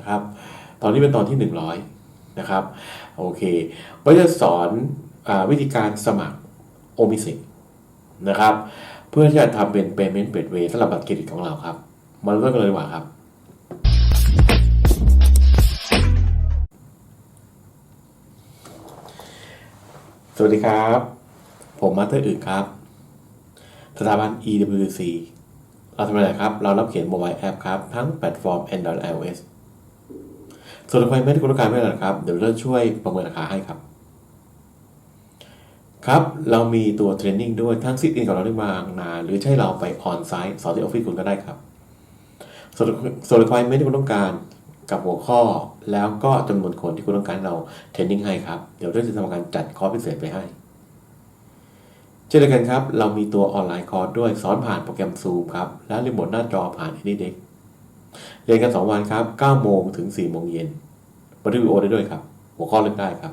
นะครับ ตอนนี้เป็นตอนที่ 100 นะครับ โอเคก็จะสอนอวิธีการสมัครโอมิสินะครับ เพื่อที่จะทำเป็น payment gateway สำหรับบัตรเครดิตของเราครับ มาเริ่มกันเลยดีกว่าครับ สวัสดีครับ ผมมาเตอร์อึกครับ สถาบัน EWC เราทำอะไรครับ เรารับเขียนโมบายแอปครับ ทั้งแพลตฟอร์ม Android iOS ส่วนใครไม่ได้คุณต้องการไม่เป็นไรครับ เดี๋ยวเราช่วยประเมินราคาให้ครับ ครับ เรามีตัวเทรนนิ่งด้วยทั้งซิทอินกับเราได้มานานหรือใช่เราไปออนไซต์สอนที่ออฟฟิศคุณก็ได้ครับ ส่วนส่วนใครไม่ได้คุณต้องการกับหัวข้อแล้วก็จำนวนคนที่คุณต้องการเราเทรนนิ่งให้ครับ เดี๋ยวเราจะทำการจัดคอร์สพิเศษไปให้เช่นเดียวกันครับ เรามีตัวออนไลน์คอร์สด้วยสอนผ่านโปรแกรม Zoom ครับ และรีโมทหน้าจอผ่าน AnyDesk เรียนกัน2วันครับ9โมงถึง4โมงเย็นบันทึกวิดีโอได้ด้วยครับ หัวข้อเลือกได้ครับ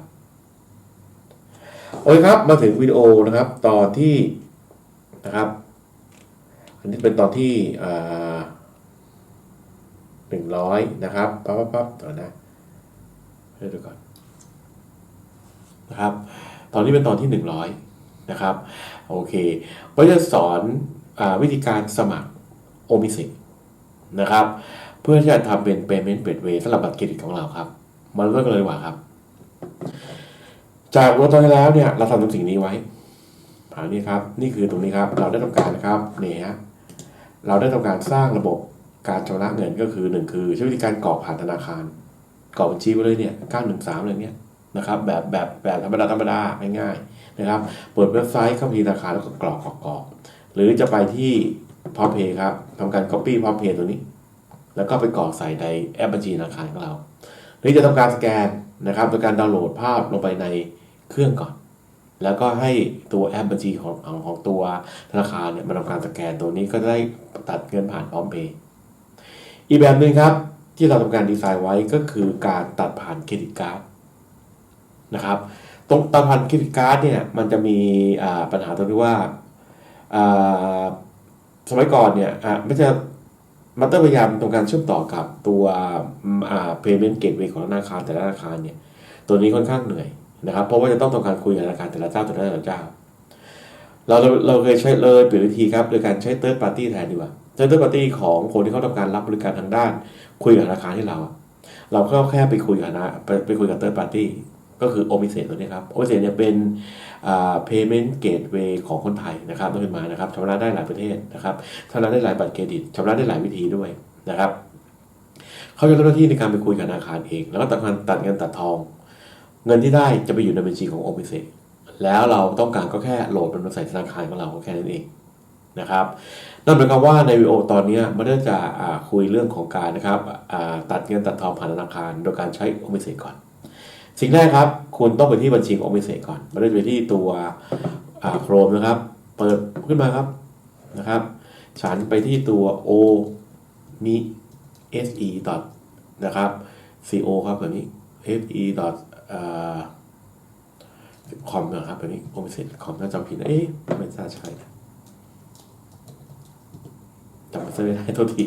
โอเคครับ มาถึงวิดีโอนะครับ ตอนที่นะครับ อันนี้เป็นตอนที่หนึ่งร้อยนะครับปั๊บปั๊บปั๊บต่อนะให้ดูก่อนนะครับ ตอนนี้เป็นตอนที่หนึ่งร้อยนะครับ โอเคก็จะสอนอวิธีการสมัครโอมิสิ นะครับ เพื่อที่จะทำเป็น payment gateway สำหรับบัตรเครดิตของเราครับ มาเริ่มกันเลยว่าครับ จากวันตอนที่แล้วเนี่ยเราทำตรงสิ่งนี้ไว้ผ่านนี้ครับ นี่คือตรงนี้ครับ เราได้ทำการนะครับเนี่ยฮะเราได้ทำการสร้างระบบการชำระเงินก็คือหนึ่งคือใช้วิธีการกรอกผ่านธนาคารกรอกบัญชีไปเลยเนี่ย913อะไรเนี่ยนะครับแบบแบบแบบธรรมดาธรรมดาง่ายๆนะครับ เปิดเว็บไซต์เข้าไปธนาคารแล้วก็กรอกกรอกกรอกหรือจะไปที่ พอมเพย์ครับทำการ Copy พอมเพย์ตัวนี้ แล้วก็ไปกรอกใส่ในแอปบัญชีธนาคารของเราหรือจะทำการสแกนนะครับโดยการดาวน์โหลดภาพลงไปในเครื่องก่อน แล้วก็ให้ตัวแอปบัญชีของของของตัวธนาคารเนี่ยมาทำการสแกนตัวนี้ก็ได้ตัดเงินผ่านพร้อมเพย์อีกแบบหนึ่งครับที่เราทำการดีไซน์ไว้ก็คือการตัดผ่านเครดิตการ์ดนะครับตรงตัดผ่านเครดิตการ์ดเนี่ยมันจะมีปัญหาตรงที่ว่า สมัยก่อนเนี่ยอ่าไม่ใช่มัตเตอร์พยายามตรงการเชื่อมต่อกับตัวอ่า payment gateway ของธนาคารแต่ละธนาคารเนี่ย ตัวนี้ค่อนข้างเหนื่อยนะครับ เพราะว่าจะต้องทำการคุยกับธนาคารแต่ละเจ้าแต่ละเจ้า เราเราเราเคยใช้เลยเปลี่ยนวิธีครับโดยการใช้ third party แทนดีกว่า third party ของคนที่เขาทำการรับบริการทางด้าน คุยกับธนาคารที่เรา เราก็แค่ไปคุยกับนะไปไปคุยกับ third party ก็คือ o m i s e ตัวนี้ครับ o m i s e เนี่ยเป็น payment gateway ของคนไทยนะครับต้องเป็นมานะครับชำระได้หลายประเทศนะครับชำระได้หลายบัตรเครดิตชำระได้หลายวิธีด้วยนะครับเขาจะทำหน้าที่ในการไปคุยกับธนาคารเอง แล้วก็ตัดเงินตัดเงินตัดทอง เงินที่ได้จะไปอยู่ในบัญชีของโอมิเซแล้วเราต้องการก็แค่โหลดมันมาใส่ธนาคารของเราก็แค่นั้นเองนะครับนั่นหมายความว่าในวีโอตอนนี้มันก็จะคุยเรื่องของการนะครับตัดเงินตัดทองผ่านธนาคาร โดยการใช้โอมิเซก่อน สิ่งแรกครับ คุณต้องไปที่บัญชีของโอมิเซก่อนไม่ได้ไปที่ตัวโครมนะครับ เปิดขึ้นมาครับนะครับ ฉันไปที่ตัว o m i se นะครับ co ครับแบบนี้ fe คอมนะครับแบบนี้โอมิเซคอมถ้าจำผิดนะเอ๊ะไม่น่าใช่นจำไม่ได้โทษที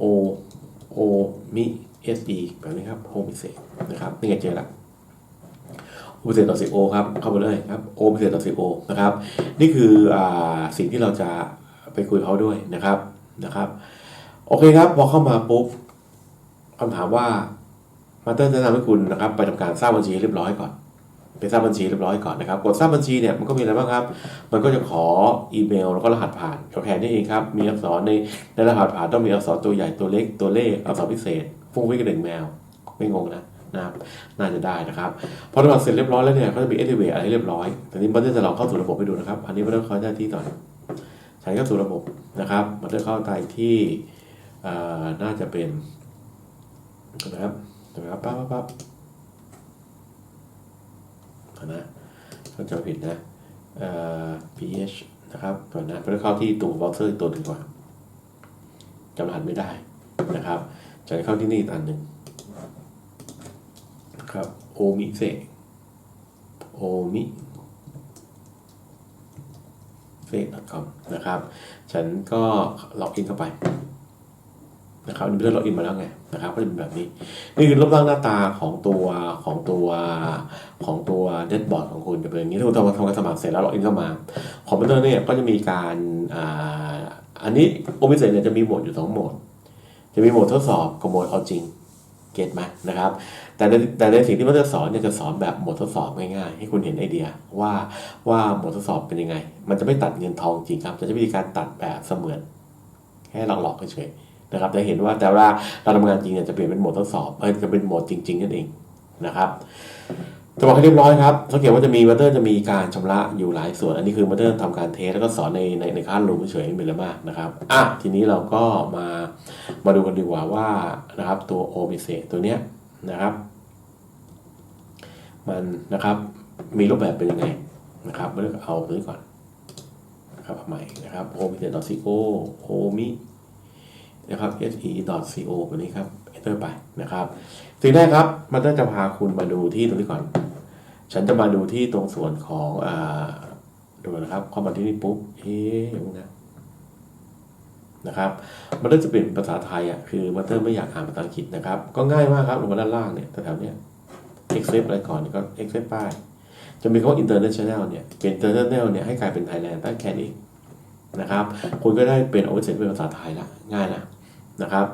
o o mi e แบบนี้ครับโอมิเซนะครับนี่ไงเจอละโอมิเซต่อ co ครับ เข้าไปเลยครับโอมิเซต่อ co นะครับ นี่คืออสิ่งที่เราจะไปคุยเขาด้วยนะครับนะครับ โอเคครับ พอเข้ามาปุ๊บคำถามว่ามาเตอร์จะนำให้คุณนะครับ ไปทำการสร้างบัญชีเรียบร้อยก่อนไปสร้างบัญชีเรียบร้อยก่อนนะครับ กดสร้างบัญชีเนี่ยมันก็มีอะไรบ้างครับ มันก็จะขออีเมลแล้วก็รหัสผ่านก็แค่นี้เองครับ มีอักษรในในรหัสผ่านต้องมีอักษรตัวใหญ่ตัวเล็กตัวเลขอักษรพิเศษ ฟุ้งวิ่งกระเด่งแมว ไม่งงนะนะครับน่าจะได้นะครับพอทำเสร็จเรียบร้อยแล้วเนี่ยก็จะมีเอ v เวอะไรเรียบร้อยแต่นี้มันจะลองเข้าสู่ระบบไปดูนะครับ อันนี้มันต้องเข้าหน้าที่ต่อนใช้เข้าสู่ระบบนะครับ มันจะเข้าไปที่น่าจะเป็นนะครับนะครับปั๊บปั๊บปั๊บเอานะถ้าจำผิดนะเอ่อ ph นะครับก่อนนะเพื่อเข้าที่ตัวเบราว์เซอร์ตัวหนึ่งก่อนจำรหัสไม่ได้นะครับ จะเข้าที่นี่อีกอันหนึ่งนะครับ โอมิเซโอมิเฟซ .com นะครับ ฉันก็ล็อกอินเข้าไปนะครับอันนี้เพื่อนล็อกอินมาแล้วไงนะครับก็จะเป็นแบบนี้ นี่คือรูปร่างหน้าตาของตัวของตัวของตัวเดสบอร์ดของคุณจะเป็นอย่างนี้ถ้าคุณทำทำการสมัครเสร็จแล้วล็อกอินเข้ามา คอมพิวเตอร์เนี่ยก็จะมีการอ่าอันนี้โอเ s เนี่ยจะมีโหมดอยู่สองโหมด จะมีโหมดทดสอบกับโหมดเอาจริงเก็ตไหมนะครับ แต่ในแต่ในสิ่งที่มันจะสอนเนี่ยจะสอนแบบโหมดทดสอบง่ายๆ ให้คุณเห็นไอเดียว่าว่าโหมดทดสอบเป็นยังไง มันจะไม่ตัดเงินทองจริงครับจะใช้วิธีการตัดแบบเสมือนแค่หลอกๆเฉยๆนะครับจะเห็นว่าแต่เวลาเราทำงานจริงเนี่ยจะเปลี่ยนเป็นโหมดทดสอบเออจะเป็นโหมดจริง ๆ นั่นเองนะครับ จะบอกให้เรียบร้อยครับสังเกตว่าจะมีมัตเตอร์จะมีการชำระอยู่หลายส่วน อันนี้คือมัตเตอร์ทำการเทสแล้วก็สอนในในในคลาสรูมเฉยๆไม่มีอะไรมากนะครับอะทีนี้เราก็มามาดูกันดีกว่าว่านะครับตัวโอมิเซตัวเนี้ยนะครับ มันนะครับมีรูปแบบเป็นยังไงนะครับเลือกเอาตัวนี้ก่อนนะครับเอาใหม่นะครับ h o m i c co h o m i นะครับ se.co แบบนี้ครับ enter ไปนะครับสิ่งแรกครับมันจะพาคุณมาดูที่ตรงนี้ก่อน ฉันจะมาดูที่ตรงส่วนของอ่าดูนะครับเข้ามาที่นี่ปุ๊บเอ๊ะอย่างนะนะครับมันจะเปลี่ยนเป็นภาษาไทยอะคือมันเตอร์ไม่อยากอ่านภาษาอังกฤษนะครับ ก็ง่ายมากครับลงมาด้านล่างเนี่ยแถวเนี้ย accept อะไรก่อนก็ accept ป้ายจะมีคำว่า international เนี่ยเปลี่ยน international เนี่ยให้กลายเป็น Thailand ตั้งแค่นี้นะครับคุณก็ได้เป็น offset เป็นภาษาไทยละง่ายนะนะครับ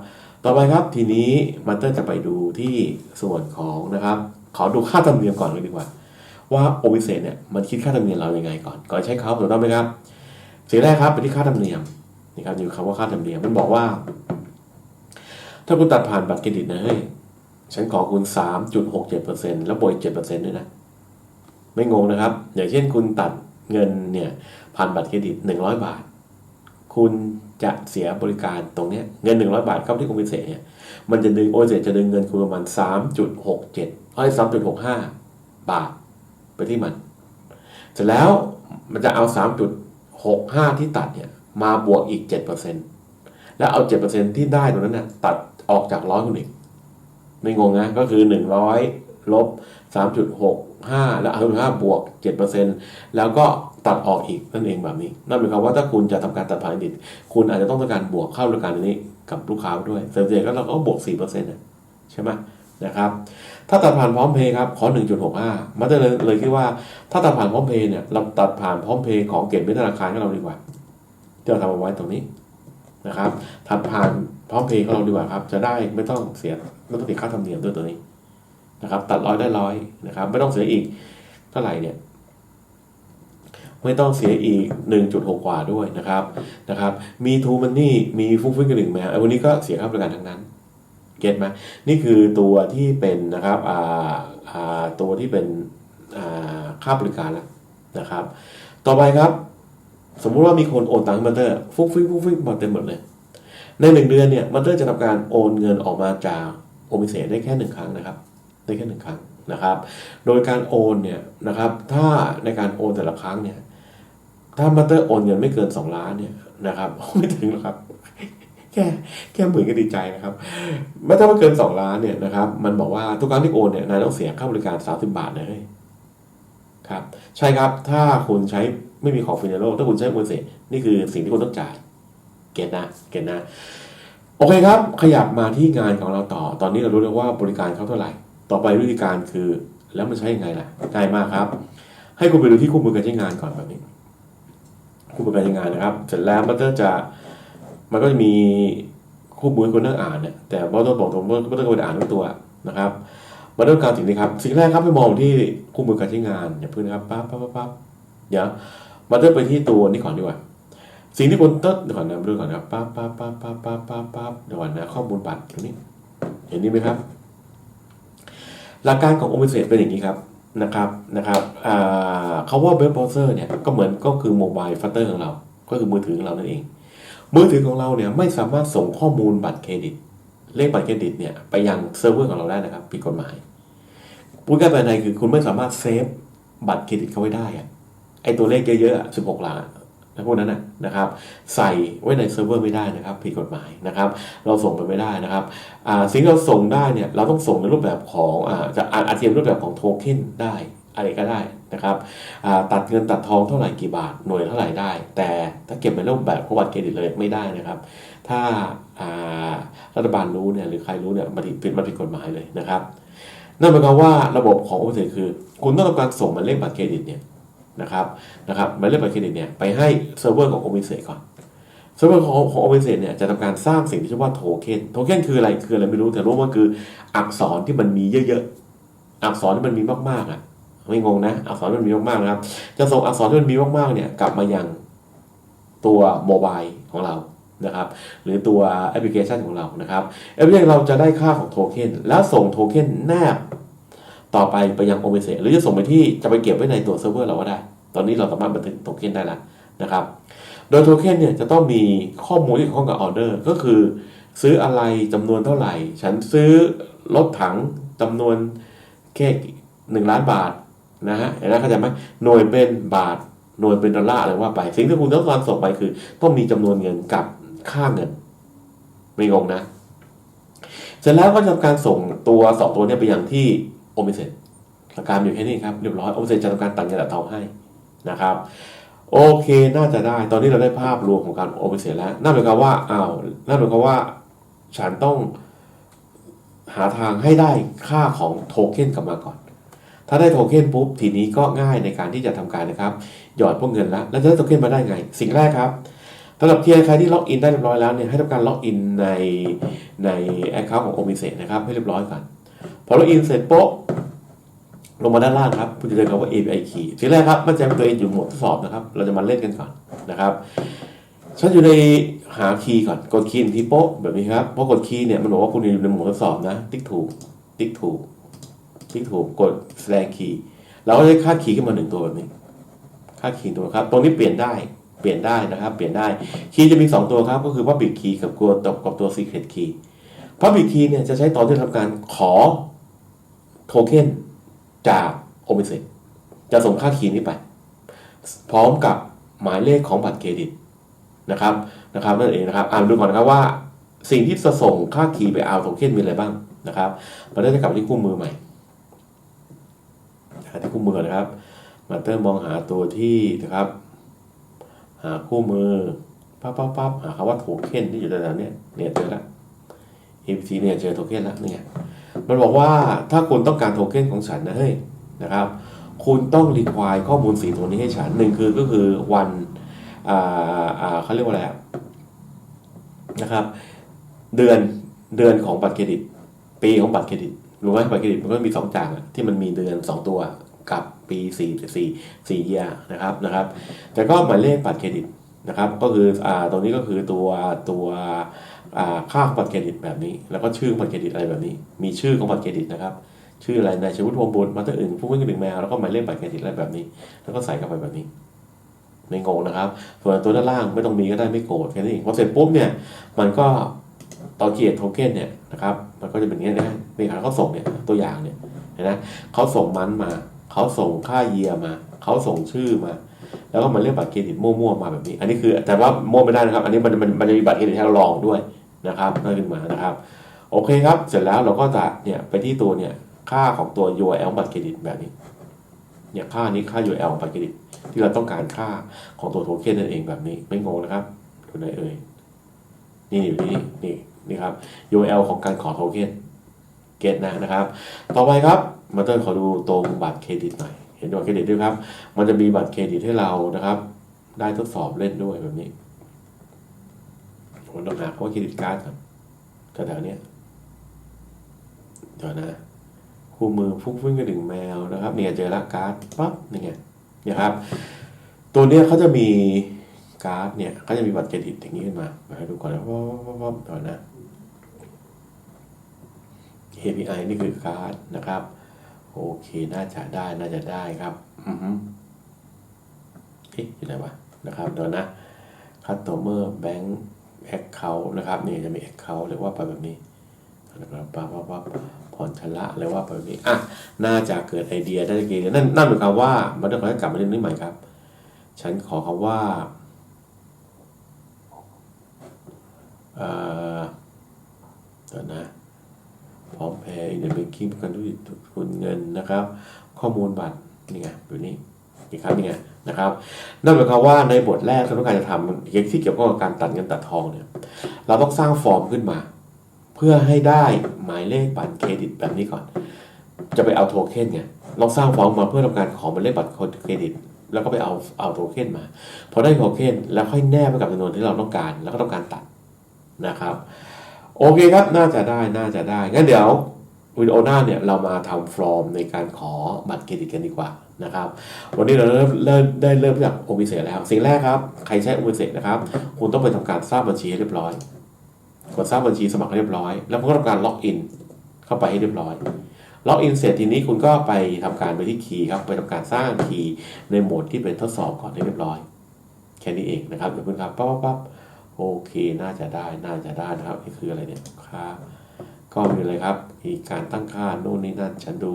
ต่อไปครับทีนี้มันเตอร์จะไปดูที่ส่วนของนะครับ ขอดูค่าธรรมเนียมก่อนเลยดีกว่า ว่าโอวิเศษเนี่ยมันคิดค่าธรรมเนียมเรายังไงก่อน ก่อนใช้เขาถูกต้องไหมครับสิ่งแรกครับไปที่ค่าธรรมเนียมนี่ครับอยู่คำว่าค่าธรรมเนียมมันบอกว่า ถ้าคุณตัดผ่านบัตรเครดิตนะเฮ้ยฉันขอคุณ 3.67%แล้วบวกอีก7%ด้วยนะ ไม่งงนะครับ อย่างเช่นคุณตัดเงินเนี่ยผ่านบัตรเครดิต 100 บาท คุณจะเสียบริการตรงนี้เงิน 100 บาทเข้าที่คอมมิชเซเนี่ยมันจะดึงโอเซจะดึงเงินคุณประมาณ 3.67เอ้ย3.65 บาท ไปที่มัน เสร็จแล้วมันจะเอา 3.65 ที่ตัดเนี่ยมาบวกอีก 7%แล้วเอา 7%ที่ได้ตรงนั้นน่ะตัดออกจากร้อยคุณอีกไม่งงนะก็คือ 100ลบ3.65 แล้วเอา5บวก 7%แล้วก็ตัดออกอีกนั่นเองแบบนี้ นั่นหมายความว่าถ้าคุณจะทำการตัดผ่านดิตคุณอาจจะต้องต้องการบวกเข้าบริการนนี้กับลูกค้าด้วยเสร็จๆก็เราก็บวก4%นะใช่ไหมนะครับ ถ้าตัดผ่านพร้อมเพย์ครับขอ 1.65 มันจะเลยเลยคิดว่าถ้าตัดผ่านพร้อมเพย์เนี่ยเราตัดผ่านพร้อมเพย์ของเก็บไว้ธนาคารของเราดีกว่าที่เราทำเอาไว้ตรงนี้นะครับถัดผ่านพร้อมเพย์ของเราดีกว่าครับ จะได้ไม่ต้องเสียไม่ต้องติดค่าธรรมเนียมด้วยตัวนี้นะครับ ตัดร้อยได้ร้อยนะครับ ไม่ต้องเสียอีกเท่าไหร่เนี่ยไม่ต้องเสียอีก 1.6 กว่าด้วยนะครับนะครับ มีทูมันนี่มีฟุ้งฟิ้งกระหนึ่งแมวไอ้วันนี้ก็เสียค่าบริการทั้งนั้น ก็ตไหมนี่คือตัวที่เป็นนะครับตัวที่เป็นค่าบริการแล้วนะครับ ต่อไปครับ สมมุติว่ามีคนโอนตังค์มาเตอร์ฟุ้งฟิ้งฟุ้งฟิ้งหมดเต็มหมดเลยในหนึ่งเดือนเนี่ยมันเตอร์จะทำการโอนเงินออกมาจากโอมิเซได้แค่หนึ่งครั้งนะครับ ได้แค่หนึ่งครั้งนะครับ โดยการโอนเนี่ยนะครับ ถ้าในการโอนแต่ละครั้งเนี่ยถ้ามาเตอร์โอนเงินไม่เกินสองล้านเนี่ยนะครับไม่ถึงหรอกครับ แค่แค่หมื่นก็ดีใจนะครับไม่ถ้ามันเกินสองล้านเนี่ยนะครับ มันบอกว่าทุกครั้งที่โอนเนี่ยนายต้องเสียค่าบริการสามสิบาทนะครับ ใช่ครับถ้าคุณใช้ไม่มีของฟินแลนด์ถ้าคุณใช้โอนเสนี่คือสิ่งที่คุณต้องจ่าย เก็ตนะเก็ตนะ โอเคครับ ขยับมาที่งานของเราต่อ ตอนนี้เรารู้แล้วว่าบริการเขาเท่าไหร่ ต่อไปวิธีการคือแล้วมันใช้ยังไงล่ะง่ายมากครับ ให้คุณไปดูที่คู่มือการใช้งานก่อนแบบนี้คู่มือการใช้งานนะครับ เสร็จแล้วมันก็จะ มันก็จะมีคู่มือให้คุณนั่งอ่านเนี่ยแต่ว่าต้องบอกตรงว่าก็ต้องไปอ่านทั้งตัวนะครับมาเริ่มการสิ่งนี้ครับ สิ่งแรกครับให้มองที่คู่มือการใช้งานอย่าเพิ่งนะครับปั๊บปั๊บปั๊บปั๊บเดี๋ยวมาเริ่มไปที่ตัวนี้ก่อนดีกว่า สิ่งที่คุณต้องเดี๋ยวก่อนนะดูก่อนนะครับปั๊บปั๊บปั๊บปั๊บปั๊บปั๊บปั๊บเดี๋ยวก่อนนะข้อมูลบัตรตรงนี้ เห็นนี่ไหมครับ หลักการของ o p e n s e เป็นอย่างนี้ครับนะครับนะครับเขาว่าเว็บเบราว์เซอร์เนี่ยก็เหมือนก็คือโมบายฟัตเตอร์ของเรา ก็คือมือถือของเรานั่นเอง มือถือของเราเนี่ยไม่สามารถส่งข้อมูลบัตรเครดิต เลขบัตรเครดิตเนี่ยไปยังเซิร์ฟเวอร์ของเราได้นะครับผิดกฎหมายพูดง่ายๆภายในคือคุณไม่สามารถเซฟบัตรเครดิตเขาไว้ได้อะไอตัวเลขเยอะๆอะ16หลักอะนะพวกนั้นนะนะครับ ใส่ไว้ในเซิร์ฟเวอร์ไม่ได้นะครับผิดกฎหมายนะครับ เราส่งไปไม่ได้นะครับสิ่งที่เราส่งได้เนี่ยเราต้องส่งในรูปแบบของอาจจะอาอาจจะเป็นรูปแบบของโทเค็นได้อะไรก็ได้ นะครับตัดเงินตัดทองเท่าไหร่กี่บาทหน่วยเท่าไหร่ได้ แต่ถ้าเก็บในรูปแบบของบัตรเครดิตเลยไม่ได้นะครับ ถ้ารัฐบาลรู้เนี่ยหรือใครรู้เนี่ยมันผิดมันผิดกฎหมายเลยนะครับนั่นหมายความว่าระบบของโอเคือ คุณต้องทำการส่งหมายเลขบัตรเครดิตเนี่ยนะครับนะครับหมายเลขบัตรเครดิตเนี่ยไปให้เซิร์ฟเวอร์ของโอเก่อนเซิร์ฟเวอร์ของของโอเเนี่ยจะทำการสร้างสิ่งที่ชื่อว่าโทเค็นโทเค็นคืออะไรคืออะไรไม่รู้แต่รู้ว่าคืออักษรที่มันมีเยอะๆอักษรที่มันมีมากๆอะ ไม่งงนะอักษรที่มันมีมากๆนะครับ จะส่งอักษรที่มันมีมากๆเนี่ยกลับมายังตัวโมบายของเรานะครับ หรือตัวแอปพลิเคชันของเรานะครับแอปพลิเคชันเราจะได้ค่าของโทเค็นแล้วส่งโทเค็นแนบต่อไปไปยังโอเ s หรือจะส่งไปที่จะไปเก็บไว้ในตัวเซิร์ฟเวอร์เราก็ได้ ตอนนี้เราสามารถบันทึกโทเค็นได้แล้วนะครับ โดยโทเค็นเนี่ยจะต้องมีข้อมูลที่เกี่ยวข้องกับออเดอร์ก็คือ ซื้ออะไรจำนวนเท่าไหร่ ฉันซื้อรถถังจำนวนแค่หนึ่งล้านบาท นะฮะเห็นไหมเข้าใจไหมหน่วยเป็นบาทหน่วยเป็นดอลลาร์อะไรว่าไป สิ่งที่คุณต้องการส่งไปคือ ต้องมีจำนวนเงินกับค่าเงิน ไม่งงนะ เสร็จแล้วก็จะทำการส่งตัวสองตัวเนี้ไปยังที่โอเมเซตหลักการอยู่แค่นี้ครับเรียบร้อยโอเมเซตจะทำการตัดเงินตัดทองให้นะครับโอเค น่าจะได้ ตอนนี้เราได้ภาพรวมของการโอเปเซตแล้ว นั่นหมายความว่า อ้าว นั่นหมายความว่า ฉันต้องหาทางให้ได้ค่าของโทเค็นกลับมาก่อน ถ้าได้โทเค็นปุ๊บทีนี้ก็ง่ายในการที่จะทำการนะครับ หยอดพวกเงินแล้วแล้วจะได้โทเค็นมาได้ไง สิ่งแรกครับสำหรับเทียใครที่ล็อกอินได้เรียบร้อยแล้วเนี่ยให้ทำการล็อกอินในในแอคเคาท์ของโอมิเซนะครับให้เรียบร้อยก่อนพอล็อกอินเสร็จปุ๊บลงมาด้านล่างครับคุณจะเจอคำว่า API key ทีแรกครับมั่นใจว่าตัวเองอยู่หมดทดสอบนะครับ เราจะมาเล่นกันก่อนนะครับฉันอยู่ในหาคีย์ก่อนกดคีย์หนึ่งทีโป๊ะแบบนี้ครับพอกดคีย์เนี่ยมันบอกว่าคุณอยู่ในหมดทดสอบนะ ติ๊กถูกติ๊กถูก ติ๊กถูกกดแสดงคีย์เราก็ได้ค่าคีย์ขึ้นมาหนึ่งตัวแบบนี้ ค่าคีย์ตัวครับ ตรงนี้เปลี่ยนได้เปลี่ยนได้นะครับ เปลี่ยนได้คีย์จะมี 2 ตัวครับ ก็คือ public key กับตัวกับตัว secret key public key เนี่ยจะใช้ตอนที่ทำการขอโทเค็นจากโอเ s เจะส่งค่าคีย์นี้ไป พร้อมกับหมายเลขของบัตรเครดิตนะครับนะครับนั่นเองนะครับอ่านดูก่อนนะครับว่าสิ่งที่จะส่งค่าคีย์ไปเอาโทเค็นมีอะไรบ้างนะครับมาได้จะกลับที่คู่มือใหม่าที่คู่มือนะครับ มาเติมมองหาตัวที่นะครับ หาคู่มือปั๊บปั๊บปั๊บหาคำว่าโทเค็นที่อยู่แถวๆนี้เนี่ยเจอแล้ว APT เนี่ยเจอโทเค็นแล้วเนี่ยมันบอกว่าถ้าคุณต้องการโทเค็นของฉันนะเฮ้ยนะครับ คุณต้องรีควายข้อมูลสีตัวนี้ให้ฉันหนึ่งคือก็คือวันอ่าอ่าเขาเรียกว่าอะไรนะครับ เดือนเดือนของบัตรเครดิต ปีของบัตรเครดิตรู้ไหมบัตรเครดิตมันก็มีสองจากอะที่มันมีเดือนสองตัว กับปีสี่สี่สี่เยียนะครับนะครับแต่ก็หมายเลขบัตรเครดิตนะครับ ก็คืออ่าตรงนี้ก็คือตัวตัวอ่าค่าของบัตรเครดิตแบบนี้ แล้วก็ชื่อบัตรเครดิตอะไรแบบนี้ มีชื่อของบัตรเครดิตนะครับ ชื่ออะไรนายชวุฒิพงบุญมาตั้งอื่นผู้วิ่งหนึ่งแมวแล้วก็หมายเลขบัตรเครดิตอะไรแบบนี้ แล้วก็ใส่เข้าไปแบบนี้ไม่งงนะครับ ส่วนตัวด้านล่างไม่ต้องมีก็ได้ไม่โกรธแค่นี้เองพอเสร็จปุ๊บเนี่ยมันก็ตอนเกียรโทเค็นเนี่ยนะครับมันก็จะเป็นอย่างนี้นะนี่ครับเขาส่งเนี่ยตัวอย่างเนี่ยเห็นไหมเขาส่งมันมา เขาส่งค่าเยียมา เขาส่งชื่อมา แล้วก็มาเรียกบัตรเครดิตมั่วๆมาแบบนี้ อันนี้คือแต่ว่ามั่วไม่ได้นะครับ อันนี้มันมันมันจะมีบัตรเครดิตให้เราลองด้วยนะครับนั่นขึ้นมานะครับ โอเคครับ เสร็จแล้วเราก็จะเนี่ยไปที่ตัวเนี่ยค่าของตัว URL บัตรเครดิตแบบนี้ เนี่ยค่านี้ค่า URL บัตรเครดิต ที่เราต้องการค่าของตัวโทเค็นนั่นเองแบบนี้ ไม่งงนะครับดูไหนเอ่ยนี่อยู่นี่นี่นี่ครับ URL ของการขอโทเค็น เก็ตนะนะครับ ต่อไปครับมาเติมขอดูตรงบัตรเครดิตหน่อย เห็นบัตรเครดิตด้วยครับ มันจะมีบัตรเครดิตให้เรานะครับ ได้ทดสอบเล่นด้วยแบบนี้ผมต้องหาคำว่าเครดิตการ์ดครับแถวๆเนี้ยเดี๋ยวนะคู่มือฟุ้งฟิ้งกระดิ่งแมวนะครับ เนี่ยเจอละการ์ดปั๊บนี่ไงเนี่ยครับ ตัวเนี้ยเขาจะมีการ์ดเนี่ยเขาจะมีบัตรเครดิตอย่างนี้ขึ้นมามาให้ดูก่อนนะปั๊บปั๊บปั๊บก่อนนะ API นี่คือการ์ดนะครับ โอเค น่าจะได้น่าจะได้ครับอือฮึเอ๊ะอยู่ไหนวะนะครับเดี๋ยวนะ Customer Bank Account นะครับนี่จะมี Account เรียกว่าไปแบบนี้นะครับปั๊บปั๊บปั๊บผ่อนชำระเรียกว่าไปแบบนี้อะน่าจะเกิดไอเดียได้เกิดนั่นนั่นหมายความว่ามันต้องขอให้กลับมาเรื่องนี้ใหม่ครับ ฉันขอคำว่าเอ่อเดี๋ยวนะ พ ร้อมเนเทอร์เน็ตกิ้งปกันธุรกิจทุนเงินนะครับ ข้อมูลบัตรนี่ไงอยู่นี่อีกครับนี่ไงนะครับนั่นหมายความว่าในบทแรกที่ต้องการจะทำเกี่ยวที่เกี่ยวข้องกับการตัดเงินตัดทองเนี่ยเราต้องสร้างฟอร์มขึ้นมา เพื่อให้ได้หมายเลขบัตรเครดิตแบบนี้ก่อน จะไปเอาโทเค็นไงเราสร้างฟอร์มมาเพื่อทำการขอหมายเลขบัตรเครดิต แล้วก็ไปเอาเอาโทเค็นมาพอได้โทเค็นแล้วค่อยแนบไปกับจำนวนที่เราต้องการ แล้วก็ต้องการตัดนะครับ โอเคครับน่าจะได้น่าจะได้งั้นเดี๋ยว วิดีโอหน้าเนี่ยเรามาทำฟอร์มในการขอบัตรเครดิตกันดีกว่านะครับ วันนี้เราเริ่มเริ่มได้เริ่มจากโอมิเซแล้ว สิ่งแรกครับ ใครใช้โอมิเซนะครับ คุณต้องไปทำการสร้างบัญชีให้เรียบร้อย กดสร้างบัญชีสมัครให้เรียบร้อย แล้วก็ทำการล็อกอินเข้าไปให้เรียบร้อยล็อกอินเสร็จทีนี้คุณก็ไปทำการไปที่คีย์ครับ ไปทำการสร้างคีย์ในโหมดที่เป็นทดสอบก่อนให้เรียบร้อย แค่นี้เองนะครับเดี๋ยวคุณครับปั๊บปั๊บปั๊บโอเค น่าจะได้ น่าจะได้นะครับนี่คืออะไรเนี่ยค่า ก็มีเลยครับ มีการตั้งค่าโน่นนี่นั่นฉันดู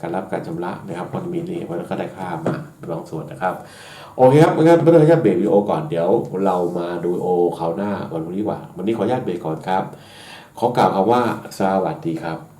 การรับการชำระนะครับมันมีนี่มันก็ได้ค่ามาบางส่วนนะครับ โอเคครับงั้นไม่องขออนุญาตเบรกวิดีโอก่อนเดี๋ยวเรามาดูโอเขาวหน้าวันพรุ่งนี้ว่า วันนี้ขออนุญาตเบรกก่อนครับ ขอกล่าวคำว่าสวัสดีครับ